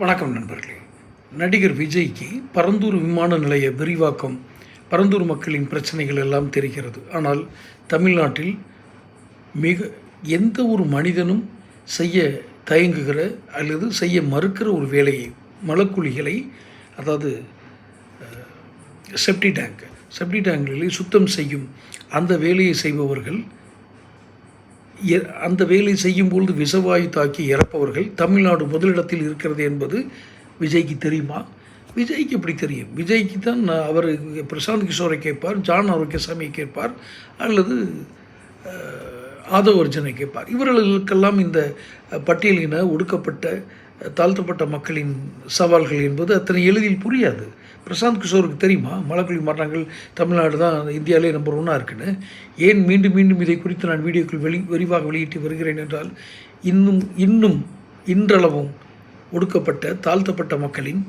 வணக்கம் நண்பர்களே. நடிகர் விஜய்க்கு பரந்தூர் விமான நிலைய விரிவாக்கம் பரந்தூர் மக்களின் பிரச்சனைகள் எல்லாம் தெரிகிறது. ஆனால் தமிழ்நாட்டில் மிக எந்த ஒரு மனிதனும் செய்ய தயங்குகிற அல்லது செய்ய மறுக்கிற ஒரு வேலையை மலக்குழிகளை அதாவது செப்டி டேங்க் செப்டி டேங்குகளை சுத்தம் செய்யும் அந்த வேலையை செய்பவர்கள் அந்த வேலை செய்யும் பொழுது விஷவாயு தாக்கி இறப்பவர்கள் தமிழ்நாடு முதலிடத்தில் இருக்கிறது என்பது விஜய்க்கு தெரியுமா? விஜய்க்கு எப்படி தெரியும்? விஜய்க்கு தான் நான் அவர் பிரசாந்த் கிஷோரை கேட்பார் ஜான் ஆரோக்கியசாமியை கேட்பார் அல்லது ஆதவ அர்ஜுனை கேட்பார். இவர்களுக்கெல்லாம் இந்த பட்டியலின ஒடுக்கப்பட்ட தாழ்த்தப்பட்ட மக்களின் சவால்கள் என்பது அத்தனை எளிதில் புரியாது. பிரசாந்த் கிஷோருக்கு தெரியுமா? மலக்குழி மாற்றங்கள் தமிழ்நாடு தான் இந்தியாவிலே நம்பர் ஒன்னாக இருக்குன்னு. ஏன் மீண்டும் மீண்டும் இதை குறித்து நான் வீடியோக்கள் வெளி விரிவாக வெளியிட்டு வருகிறேன் என்றால் இன்னும் இன்னும் இன்றளவும் ஒடுக்கப்பட்ட தாழ்த்தப்பட்ட மக்களின்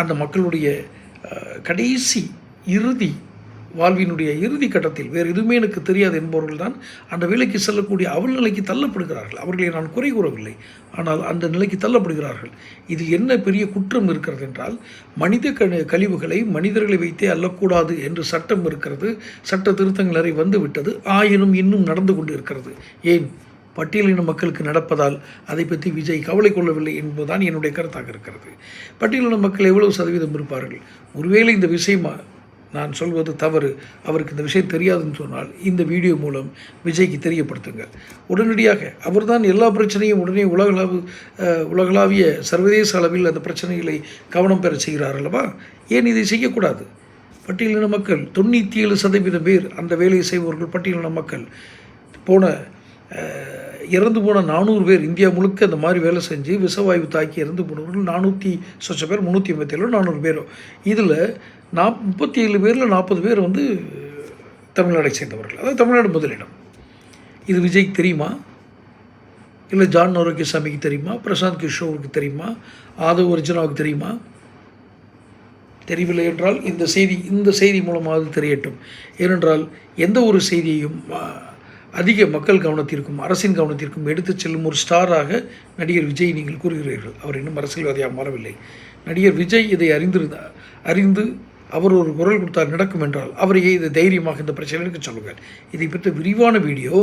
அந்த மக்களுடைய கடைசி இறுதி வாழ்வினுடைய இறுதி கட்டத்தில் வேறு எதுவுமே எனக்கு தெரியாது என்பவர்கள் தான் அந்த வேலைக்கு செல்லக்கூடிய அவள் நிலைக்கு தள்ளப்படுகிறார்கள். அவர்களை நான் குறை கூறவில்லை. ஆனால் அந்த நிலைக்கு தள்ளப்படுகிறார்கள். இது என்ன பெரிய குற்றம் இருக்கிறது என்றால் மனித கழிவுகளை மனிதர்களை வைத்தே அல்லக்கூடாது என்று சட்டம் இருக்கிறது சட்ட திருத்தங்கள் நிறைய வந்துவிட்டது ஆயினும் இன்னும் நடந்து கொண்டு இருக்கிறது ஏன்? பட்டியலின மக்களுக்கு நடப்பதால் அதை பற்றி விஜய் கவலை கொள்ளவில்லை என்பதுதான் என்னுடைய கருத்தாக இருக்கிறது. பட்டியலின மக்கள் எவ்வளவு சதவீதம் இருப்பார்கள்? ஒருவேளை இந்த விஷயமா நான் சொல்வது தவறு. அவருக்கு இந்த விஷயம் தெரியாதுன்னு சொன்னால் இந்த வீடியோ மூலம் விஜய்க்கு தெரியப்படுத்துங்கள் உடனடியாக அவர்தான் எல்லா பிரச்சனையும் உடனே உலகளாவு உலகளாவிய சர்வதேச அளவில் அந்த பிரச்சனைகளை கவனம் பெற செய்கிறார் அல்லவா? ஏன் இதை செய்யக்கூடாது? பட்டியலின மக்கள் தொண்ணூற்றி ஏழு சதவீதம் பேர் அந்த வேலையை செய்பவர்கள் பட்டியலின மக்கள். போன இறந்து போன நானூறு பேர் இந்தியா முழுக்க இந்த மாதிரி வேலை செஞ்சு விஷவாயு தாக்கி இறந்து போனவர்கள் நானூற்றி சொச்ச பேர் முந்நூற்றி ஐம்பத்தேழு நானூறு பேரும் இதில் நாப் முப்பத்தி ஏழு பேரில் நாற்பது பேர் வந்து தமிழ்நாடை சேர்ந்தவர்கள். அதாவது தமிழ்நாடு முதலிடம். இது விஜய்க்கு தெரியுமா? இல்லை ஜான் ஆரோக்கியசாமிக்கு தெரியுமா? பிரசாந்த் கிஷோருக்கு தெரியுமா? ஆதவ் அர்ஜுனாவுக்கு தெரியுமா? தெரியவில்லை என்றால் இந்த செய்தி இந்த செய்தி மூலமாவது தெரியட்டும். ஏனென்றால் எந்த ஒரு செய்தியையும் அதிக மக்கள் கவனத்திற்கும் அரசின் கவனத்திற்கும் எடுத்துச் செல்லும் ஒரு ஸ்டாராக நடிகர் விஜய் நீங்கள் கூறுகிறீர்கள். அவர் இன்னும் அரசியல்வாதியாக மாறவில்லை. நடிகர் விஜய் இதை அறிந்திருந்த அறிந்து அவர் ஒரு குரல் கொடுத்தார் நடக்கும் என்றால் அவரையே இது தைரியமாக இந்த பிரச்சனைக்கு சொல்லுங்கள். இதை பற்றி விரிவான வீடியோ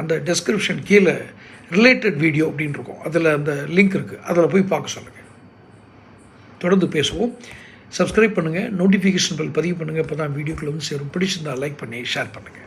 அந்த டெஸ்கிரிப்ஷன் கீழே ரிலேட்டட் வீடியோ அப்படின்னு இருக்கும். அதில் அந்த லிங்க் இருக்குது அதில் போய் பார்க்க சொல்லுங்கள். தொடர்ந்து பேசுவோம். சப்ஸ்கிரைப் பண்ணுங்கள் நோட்டிஃபிகேஷன் பில் பதிவு பண்ணுங்கள் இப்போ தான் வீடியோக்குள்ளே வந்து சேரும். பிடிச்சிருந்தா லைக் பண்ணி ஷேர் பண்ணுங்கள்